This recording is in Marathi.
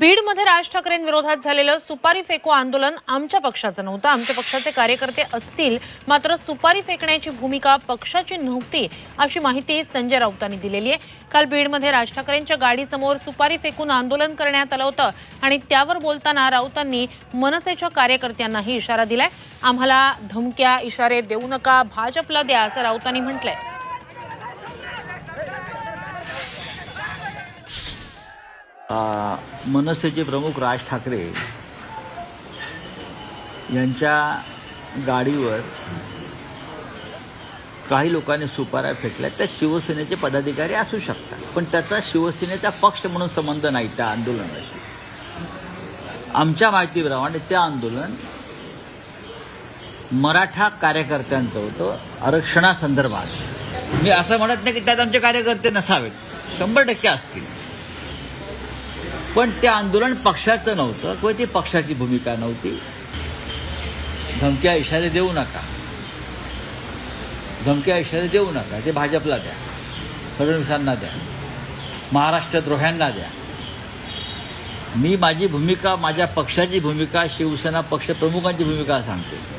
बीडमध्ये राज ठाकरेंविरोधात झालेलं सुपारी फेको आंदोलन आमच्या पक्षाचं नव्हतं. आमच्या पक्षाचे कार्यकर्ते असतील मात्र सुपारी फेकण्याची भूमिका पक्षाची नव्हती अशी माहिती संजय राऊतांनी दिलेली आहे. काल बीडमध्ये राज ठाकरेंच्या गाडीसमोर सुपारी फेकून आंदोलन करण्यात आलं होतं आणि त्यावर बोलताना राऊतांनी मनसेच्या कार्यकर्त्यांनाही इशारा दिलाय. आम्हाला धमक्या इशारे देऊ नका भाजपला द्या असं राऊतांनी म्हटलंय. मनसेचे प्रमुख राज ठाकरे यांच्या गाडीवर काही लोकांनी सुपाऱ्या फेकल्या. त्या शिवसेनेचे पदाधिकारी असू शकतात पण त्याचा शिवसेनेचा पक्ष म्हणून संबंध नाही त्या आंदोलनाशी. आमच्या माहितीप्रमाणे ते आंदोलन मराठा कार्यकर्त्यांचं होतं आरक्षणासंदर्भात. मी असं म्हणत नाही की त्यात आमचे कार्यकर्ते नसावेत. शंभर टक्के असतील. पण ते आंदोलन पक्षाचं नव्हतं किंवा ती पक्षाची भूमिका नव्हती. धमक्या इशारे देऊ नका. धमक्या इशारे देऊ नका ते भाजपला द्या फडणवीसांना द्या महाराष्ट्रद्रोह्यांना द्या. मी माझी भूमिका माझ्या पक्षाची भूमिका शिवसेना पक्षप्रमुखांची भूमिका सांगते.